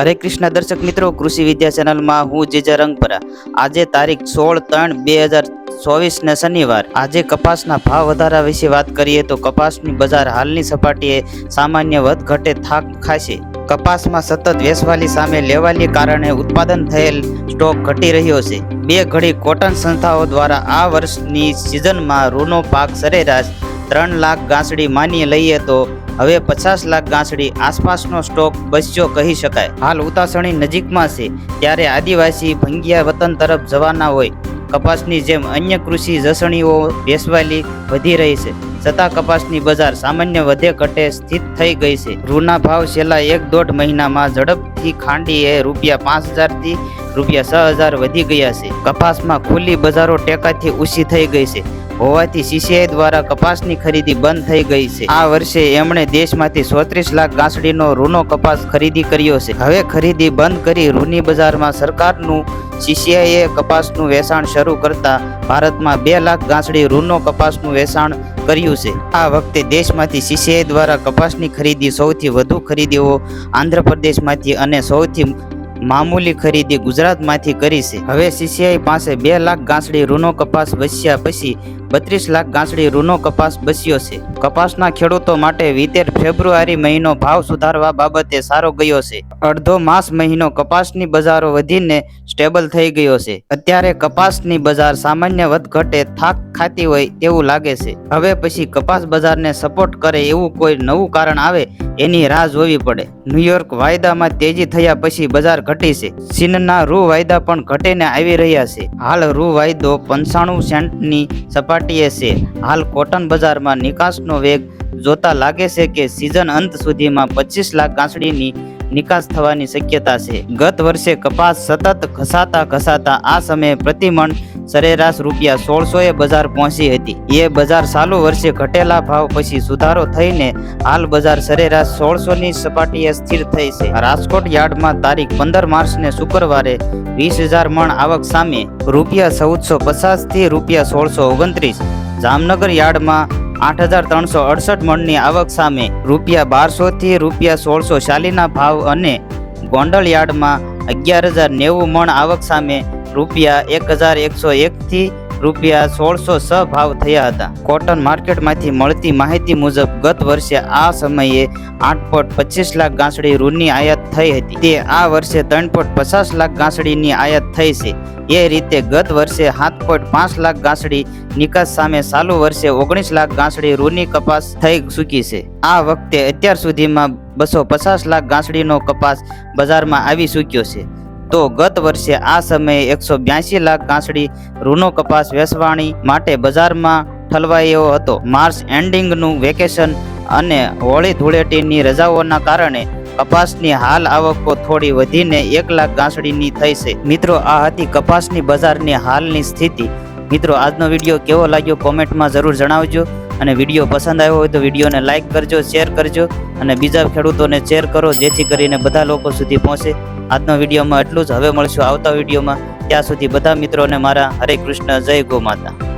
હરે કૃષ્ણ. દર્શક મિત્રો, કૃષિ વિદ્યા ચેનલમાં હું જીજા રંગપરા આજે તારીખ સોળ ત્રણ બે હજાર ચોવીસ ને શનિવાર. આજે કપાસના ભાવ વધારા વિશે વાત કરીએ તો કપાસની બજાર હાલની સપાટીએ સામાન્ય વધ ઘટે થાક ખાશે. કપાસમાં સતત વેસવાલી સામે લેવાલી કારણે ઉત્પાદન થયેલ સ્ટોક ઘટી રહ્યો છે. બે ઘડી કોટન સંસ્થાઓ દ્વારા આ વર્ષની સિઝનમાં રૂનો પાક સરેરાશ ત્રણ લાખ ગાંસડી માની લઈએ તો હવે પચાસ લાખ ગાંસડી આસપાસનો સ્ટોક બચ્યો કહી શકાય. હાલ ઉતાસણી નજીકમાં છે, ત્યારે આદિવાસી ભંગિયા વતન તરફ જવાના હોય. કપાસની જેમ અન્ય કૃષિ જસણીઓ બેસવાલી વધી રહી છે, છતાં કપાસની બજાર સામાન્ય વધે ઘટે સ્થિત થઈ ગઈ છે. રૂના ભાવ છેલ્લા એક દોઢ મહિનામાં ઝડપથી ખાંડીએ રૂપિયા પાંચ હજારથી રૂપિયા છ હજાર વધી ગયા છે. કપાસમાં ખુલ્લી બજારો ટેકાથી ઊંચી થઈ ગઈ છે. હોવાથી સીસીઆઈ દ્વારા કપાસની ખરીદી બંધ થઈ ગઈ છે. આ વર્ષે એમણે દેશમાંથી સોત્રીસ લાખ ગાંસડીનો રૂનો કપાસ ખરીદી કર્યો છે. હવે ખરીદી બંધ કરી રૂની બજારમાં સરકારનું સીસીઆઈએ કપાસનું વેચાણ શરૂ કરતા ભારતમાં બે લાખ ગાંસડી રૂનો કપાસનું વેચાણ કર્યું છે. આ વખતે દેશમાંથી સીસીઆઈ દ્વારા કપાસની ખરીદી સૌથી વધુ ખરીદીઓ આંધ્રપ્રદેશમાંથી અને સૌથી મામૂલી ખરીદી ગુજરાતમાંથી કરી છે. હવે સીસીઆઈ પાસે બે લાખ ગાંસડી રૂનો કપાસ વસ્યા પછી બત્રીસ લાખ ગાંસડી રૂનો કપાસ બસ્યો છે. કપાસના ખેડૂતો માટે વિતેર ફેબ્રુઆરી મહિનો ભાવ સુધારવા બાબતે સારો ગયો છે. અડધો માસ મહિનો કપાસની બજારો વધીને સ્ટેબલ થઈ ગયો છે. અત્યારે કપાસની બજાર સામાન્ય વધઘટે થાક ખાતી હોય તેવું લાગે છે. હવે પછી કપાસ બજારને સપોર્ટ કરે એવું કોઈ નવું કારણ આવે એની રાહ જોવી પડે. ન્યુયોર્ક વાયદામાં તેજી થયા પછી બજાર ઘટી છે. ચીનના રૂ વાયદા પણ ઘટીને આવી રહ્યા છે. હાલ રૂ વાયદો પંચાણું સેન્ટની સપાટીએ છે. હાલ કોટન બજારમાં નિકાસનો વેગ જોતા લાગે છે કે સિઝન અંત સુધીમાં પચીસ લાખ ગાંસડીની નિકાસ થવાની શક્યતા છે. ગત વર્ષે કપાસ સતત ઘસાતા ઘસાતા આ સમયે પ્રતિમણ સરેરાશ રૂપિયા સોળસોએ બજાર પહોંચી હતી. એ બજાર ચાલુ વર્ષે ઘટેલા ભાવ પછી સુધારો થઈને હાલ બજાર સરેરાશ સોળસોની સપાટીએ સ્થિર થઈ છે. રાજકોટ યાર્ડમાં તારીખ પંદર માર્ચને શુક્રવારે વીસ હજાર મણ આવક સામે રૂપિયા ચૌદસો પચાસથી રૂપિયા સોળસો ઓગણત્રીસ. જામનગર યાર્ડમાં આઠ હજાર ત્રણસો અડસઠ મણની આવક સામે રૂપિયા બારસોથી રૂપિયા સોળસો ચાલીના ભાવ અને ગોંડલ યાર્ડમાં અગિયાર હજાર નેવું મણ આવક સામે રૂપિયા એક હજાર એકસો એકથી રૂપિયા સોળસો છ ભાવ થયા હતા. કોટન માર્કેટમાંથી મળતી માહિતી મુજબ ગત વર્ષે આ સમયે આઠ પોઈન્ટ પચીસ લાખ ગાંસડી રૂની આયાત થઈ હતી. તે આ વર્ષે ત્રણ પોઈન્ટ પચાસ લાખ ગાંસડીની આયાત થઈ છે. એ રીતે ગત વર્ષે સાત પોઈન્ટ પાંચ લાખ ગાંસડી, નિકાસ સામે ચાલુ વર્ષે ઓગણીસ લાખ ગાંસડી રૂની કપાસ થઈ ચૂકી છે. આ વખતે અત્યાર સુધીમાં બસો પચાસ લાખ ગાંસડીનો કપાસ બજારમાં આવી ચૂક્યો છે. તો ગત વર્ષે આ સમયે એકસો બ્યાસી લાખ કાંસડી રૂનો કપાસ વેચવાણી માટે બજારમાં ઠલવાયો હતો. માર્ચ એન્ડિંગનું વેકેશન અને હોળી ધૂળેટીની રજાઓના કારણે કપાસની હાલ આવકો થોડી વધીને એક લાખ ગાંસડીની થઈ છે. મિત્રો, આ હતી કપાસની બજારની હાલની સ્થિતિ. મિત્રો, આજનો વીડિયો કેવો લાગ્યો કોમેન્ટમાં જરૂર જણાવજો અને વીડિયો પસંદ આવ્યો હોય તો વિડીયોને લાઇક કરજો, શેર કરજો અને બીજા ખેડૂતોને શેર કરો જેથી કરીને બધા લોકો સુધી પહોંચે. આજનો વિડીયોમાં એટલું જ. હવે મળશું આવતા વિડીયોમાં. ત્યાં સુધી બધા મિત્રોને મારા હરે કૃષ્ણ, જય ગો માતા